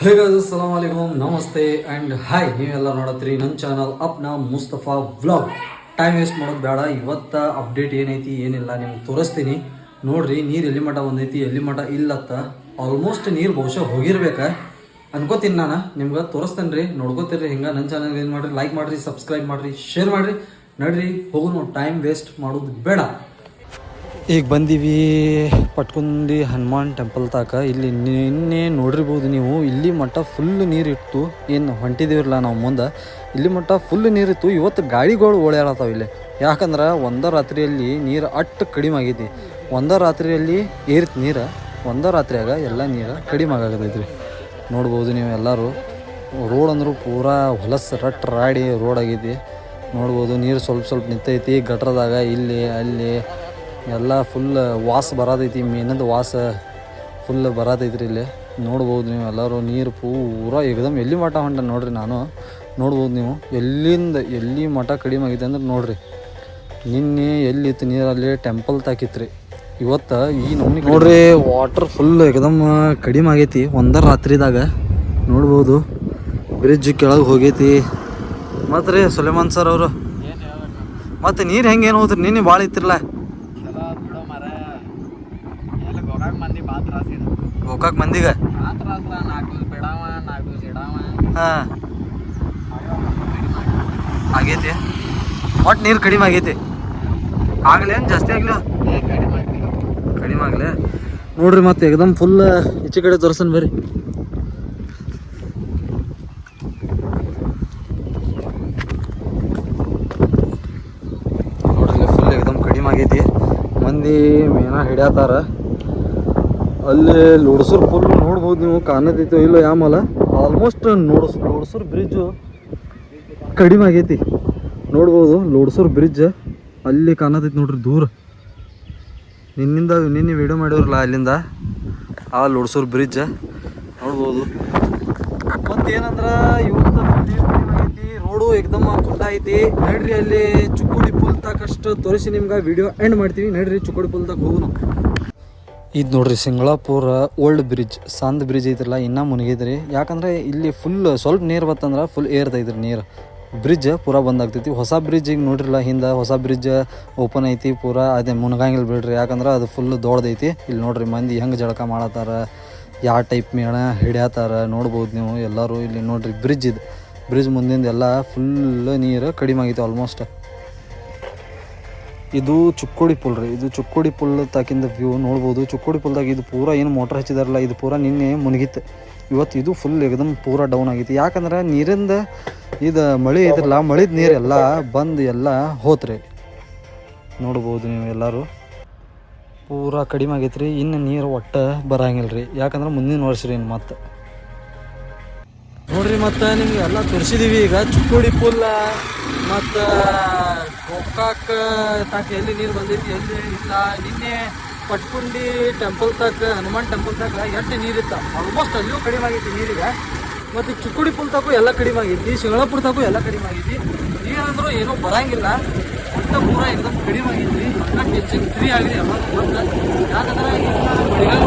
ಹೇ ಅಸ್ಸಲಾಂ ಅಲೈಕುಮ್ ನಮಸ್ತೆ and hi ನೀವೆಲ್ಲ ನೋಡತ್ರಿ ನನ್ನ ಚಾನಲ್ ಅಪ್ ನಾ ಮುಸ್ತಫಾ ವ್ಲಾಗ್ ಟೈಮ್ ವೇಸ್ಟ್ ಮಾಡೋದು ಬೇಡ, ಇವತ್ತ ಅಪ್ಡೇಟ್ ಏನೈತಿ, ಏನಿಲ್ಲ, ನಿಮ್ಗೆ ತೋರಿಸ್ತೀನಿ. ನೋಡ್ರಿ, ನೀರು ಎಲ್ಲಿ ಮಠ ಒಂದೈತಿ ಎಲ್ಲಿ ಮಠ ಇಲ್ಲತ್ತ ಆಲ್ಮೋಸ್ಟ್ ನೀರು ಬಹುಶಃ ಹೋಗಿರ್ಬೇಕ. ಅನ್ಕೋತೀನಿ ನಾನು, ನಿಮ್ಗೆ ತೋರಿಸ್ತೇನೆ ರೀ ನೋಡ್ಕೋತೀರಿ ಹಿಂಗೆ ನನ್ನ ಚಾನಲ್ ಏನು ಮಾಡಿರಿ ಲೈಕ್ ಮಾಡಿರಿ ಸಬ್ಸ್ಕ್ರೈಬ್ ಮಾಡಿರಿ ಶೇರ್ ಮಾಡಿರಿ. ನಡ್ರಿ, ಹೋಗುನು ಟೈಮ್ ವೇಸ್ಟ್ ಮಾಡೋದು ಬೇಡ. ಈಗ ಬಂದೀವಿ ಪಟ್ಕುಂದಿ ಹನುಮಾನ್ ಟೆಂಪಲ್ ತಾಕ. ಇಲ್ಲಿ ನಿನ್ನೆ ನೋಡಿರ್ಬೋದು ನೀವು, ಇಲ್ಲಿ ಮಟ್ಟ ಫುಲ್ ನೀರಿತ್ತು ಏನು ಹೊಂಟಿದ್ದೀವಿರಲ್ಲ ನಾವು ಮುಂದೆ. ಇಲ್ಲಿ ಮಟ್ಟ ಫುಲ್ ನೀರಿತ್ತು ಇವತ್ತು ಗಾಡಿಗಳು ಓಡಾಡತ್ತಾವ ಇಲ್ಲಿ. ಯಾಕಂದ್ರೆ ಒಂದೇ ರಾತ್ರಿಯಲ್ಲಿ ನೀರು ಅಟ್ಟು ಕಡಿಮೆ ಆಗೈತಿ. ಒಂದೇ ರಾತ್ರಿಯಲ್ಲಿ ಏರಿತ್ ನೀರು, ಒಂದೇ ರಾತ್ರಿಯಾಗ ಎಲ್ಲ ನೀರು ಕಡಿಮೆ ಆಗತೈತ್ರಿ ನೋಡ್ಬೋದು ನೀವು ಎಲ್ಲರೂ. ರೋಡ್ ಅಂದರೂ ಪೂರಾ ಹೊಲಸು ರಟ್ ರಾಡಿ ರೋಡ್ ಆಗೈತಿ. ನೋಡ್ಬೋದು ನೀರು ಸ್ವಲ್ಪ ಸ್ವಲ್ಪ ನಿಂತೈತಿ. ಗಟ್ರದಾಗ ಇಲ್ಲಿ, ಅಲ್ಲಿ ಎಲ್ಲ ಫುಲ್ ವಾಸ ಬರೋದೈತಿ ಮೀನದ ವಾಸ ಫುಲ್ ಬರೋದೈತ್ರಿ ಇಲ್ಲಿ. ನೋಡ್ಬೋದು ನೀವು ಎಲ್ಲರೂ ನೀರು ಪೂರಾ ಏಕದಮ್ ಎಲ್ಲಿ ಮಠ ಹೊಂಟ ನೋಡ್ರಿ ನಾನು. ನೋಡ್ಬೋದು ನೀವು ಎಲ್ಲಿಂದ ಎಲ್ಲಿ ಮಠ ಕಡಿಮೆ ಆಗಿದೆ ಅಂದ್ರೆ ನೋಡ್ರಿ. ನಿನ್ನೆ ಎಲ್ಲಿತ್ತು ನೀರಲ್ಲಿ ಟೆಂಪಲ್ ತಾಕಿತ್ರಿ. ಇವತ್ತು ಈ ನಮ್ಮ ನೋಡ್ರಿ ವಾಟರ್ ಫುಲ್ ಏಕದಮ್ ಕಡಿಮೆ ಆಗೈತಿ ಒಂದರ ರಾತ್ರಿದಾಗ. ನೋಡ್ಬೋದು ಬ್ರಿಡ್ಜ್ ಕೆಳಗೆ ಹೋಗೈತಿ. ಮತ್ತು ರೀ ಸುಲೇಮಾನ್ ಸರ್ ಅವರು. ಮತ್ತು ನೀರು ಹೆಂಗೇನು ಏನು ಹೋದ್ರಿ ನಿನ್ನೆ ಭಾಳ ಇತ್ತಿರಲ್ಲ ಚಲೋ ಬಿಡೋ ಮರ ಎಲ್ಲ ಗೋಕಾಕ್ ಮಂದಿ ಬಾ ತ್ರಾಸ ಇದು ಗೋಕಾಕ್ ಮಂದಿಗೆ ಹಾಂ. ಆಗೈತಿ. ಒಟ್ಟು ನೀರು ಕಡಿಮೆ ಆಗೈತಿ. ಆಗಲಿ, ಏನು ಜಾಸ್ತಿ ಆಗಲಿ? ಕಡಿಮೆ ಆಗಲಿ. ನೋಡ್ರಿ ಮತ್ತೆ ಏಕದಮ್ ಫುಲ್ ಹೆಚ್ಚು ಕಡೆ ತೋರ್ಸನ್ ಬರ್ರಿ. ನೋಡ್ರಿ ಫುಲ್ ಏಕದಮ್ ಕಡಿಮೆ ಆಗೈತಿ. ಮಂದಿ ಮೇನ ಹಿಡ್ಯಾತಾರ. ಅಲ್ಲಿ ಲೋಡ್ಸೂರ್ ಫುಲ್ ನೋಡ್ಬೋದು ನೀವು, ಕಾಣತೈತೋ ಇಲ್ಲೋ ಯಾಮಲ್ಲ ಆಲ್ಮೋಸ್ಟ್ ನೋಡ್ಸ್, ಲೋಡ್ಸೂರ್ ಬ್ರಿಡ್ಜು ಕಡಿಮೆ ಆಗೈತಿ. ನೋಡ್ಬೋದು, ಲೋಡ್ಸೂರ್ ಬ್ರಿಡ್ಜ್ ಅಲ್ಲಿ ಕಾಣತೈತಿ ನೋಡ್ರಿ ದೂರ. ನಿನ್ನಿಂದ ನಿನ್ನೆ ವಿಡಿಯೋ ಮಾಡಿವ್ರಲ್ಲ ಅಲ್ಲಿಂದ, ಆ ಲೋಡ್ಸೂರ್ ಬ್ರಿಡ್ಜ್ ನೋಡ್ಬೋದು. ಮತ್ತೇನಂದ್ರ, ಇವತ್ತು ಐತಿ ರೋಡು ಏಕದಮ್ ಕುಂಡ ಐತಿ. ನಡ್ರಿ ಅಲ್ಲಿ ಚುಕ್ಕುಡಿ ಪುಲ್ ತಕಷ್ಟು ತೋರಿಸಿ ನಿಮ್ಗೆ ವಿಡಿಯೋ ಎಂಡ್ ಮಾಡ್ತೀವಿ. ನಡ್ರಿ ಚುಕ್ಕುಡಿ ಪುಲ್ ಹೋಗೋಣ ಇದು ನೋಡ್ರಿ ಸಿಂಗಳಾಪುರ ಓಲ್ಡ್ ಬ್ರಿಡ್ಜ್, ಸಂದ್ ಬ್ರಿಡ್ಜ್ ಐತ್ರಲ್ಲ, ಇನ್ನೂ ಮುನಿಗೈತ್ರಿ. ಯಾಕಂದ್ರೆ ಇಲ್ಲಿ ಫುಲ್ ಸ್ವಲ್ಪ ನೀರು ಬತ್ತಂದ್ರೆ ಫುಲ್ ಏರ್ತೈತ್ರಿ ನೀರು. ಬ್ರಿಡ್ಜ್ ಪೂರಾ ಬಂದಾಗ್ತೈತಿ ಹೊಸ ಬ್ರಿಡ್ಜ್ ಈಗ ನೋಡ್ರಿಲ್ಲ, ಹಿಂದೆ ಹೊಸ ಬ್ರಿಡ್ಜ್ ಓಪನ್ ಐತಿ ಪೂರಾ, ಅದೇ ಮುನಗಂಗಿಲ್ಲ ಬಿಡ್ರಿ. ಯಾಕಂದ್ರೆ ಅದು ಫುಲ್ ದೊಡ್ಡದೈತಿ ಇಲ್ಲಿ ನೋಡ್ರಿ ಮಂದಿ ಹೆಂಗೆ ಜಳಕ ಮಾಡತ್ತಾರ ಯಾವ ಟೈಪ್ ಮೇಣ ಹಿಡಿಯತ್ತಾರ ನೋಡ್ಬೋದು ನೀವು ಎಲ್ಲರೂ. ಇಲ್ಲಿ ನೋಡ್ರಿ ಬ್ರಿಡ್ಜ್ ಇದು. ಬ್ರಿಡ್ಜ್ ಮುಂದಿಂದ ಎಲ್ಲ ಫುಲ್ ನೀರು ಕಡಿಮೆ ಆಗೈತಿ ಆಲ್ಮೋಸ್ಟ್ ಇದು ಚುಕ್ಕೋಡಿ ಪುಲ್ ರೀ. ಇದು ಚುಕ್ಕೋಡಿ ಪುಲ್ ತಾಕಿಂದ ವ್ಯೂ ನೋಡ್ಬೋದು. ಚುಕ್ಕೋಡಿ ಪುಲ್ದಾಗ ಇದು ಪೂರ ಏನು ಮೋಟ್ರ್ ಹಚ್ಚಿದಾರಲ್ಲ, ಇದು ಪೂರಾ ನಿನ್ನೆ ಮುನಿಗಿತ್ತು. ಇವತ್ತು ಇದು ಫುಲ್ ಏಕದಮ್ ಪೂರ ಡೌನ್ ಆಗಿತ್ತು ಯಾಕಂದ್ರೆ ನೀರಿಂದ ಇದು ಮಳೆ ಇದ್ರಲ್ಲ, ಮಳಿದ ನೀರೆಲ್ಲ ಬಂದು ಎಲ್ಲ ಹೋತ್ರಿ. ನೋಡ್ಬೋದು ನೀವು ಎಲ್ಲರೂ. ಪೂರ ಕಡಿಮೆ ಆಗೈತೆ ರೀ ಇನ್ನು ನೀರು ಒಟ್ಟು ಬರಂಗಿಲ್ಲ ರೀ. ಯಾಕಂದ್ರೆ ಮುಂದಿನ ವರ್ಷ ರೀ ಇನ್ನು ಮತ್ತೆ. ನೋಡ್ರಿ ಮತ್ತೆ ನಿಮ್ಗೆ ಎಲ್ಲ ತೋರಿಸಿದೀವಿ ಈಗ ಚುಕ್ಕೋಡಿ ಪುಲ್ಲ. ಮತ್ತು ಹೋಗಕ್ಕೆ ತಾಕ ಎಲ್ಲಿ ನೀರು ಬಂದೈತಿ, ಎಲ್ಲಿ ಇಲ್ಲ. ನಿನ್ನೆ ಪಟ್ಕುಂಡಿ ಟೆಂಪಲ್ ತಕ್ಕ ಹನುಮಾನ್ ಟೆಂಪಲ್ ತಕ್ಕ ಎಷ್ಟು ಇತ್ತು? ಆಲ್ಮೋಸ್ಟ್ ಅಲ್ಲಿಯೂ ಕಡಿಮೆ ಆಗೈತಿ ನೀರಿಗೆ. ಮತ್ತು ಚಿಕ್ಕುಡಿ ಪುಲ್ ತಕ್ಕೂ ಎಲ್ಲ ಕಡಿಮೆ ಆಗೈತಿ ಶಿಗಳಪುರ ತಕ್ಕೂ ಎಲ್ಲ ಕಡಿಮೆ ಆಗೈತಿ. ನೀರಂದ್ರೂ ಏನೂ ಬರಂಗಿಲ್ಲ. ಅಂತ ಪೂರ ಎಲ್ಲ ಕಡಿಮೆ ಆಗೈತಿ. ಹೆಚ್ಚಿನ ಫ್ರೀ ಆಗಿದೆ. ಯಾಕಂದ್ರೆ ಮಳೆಗಾಲ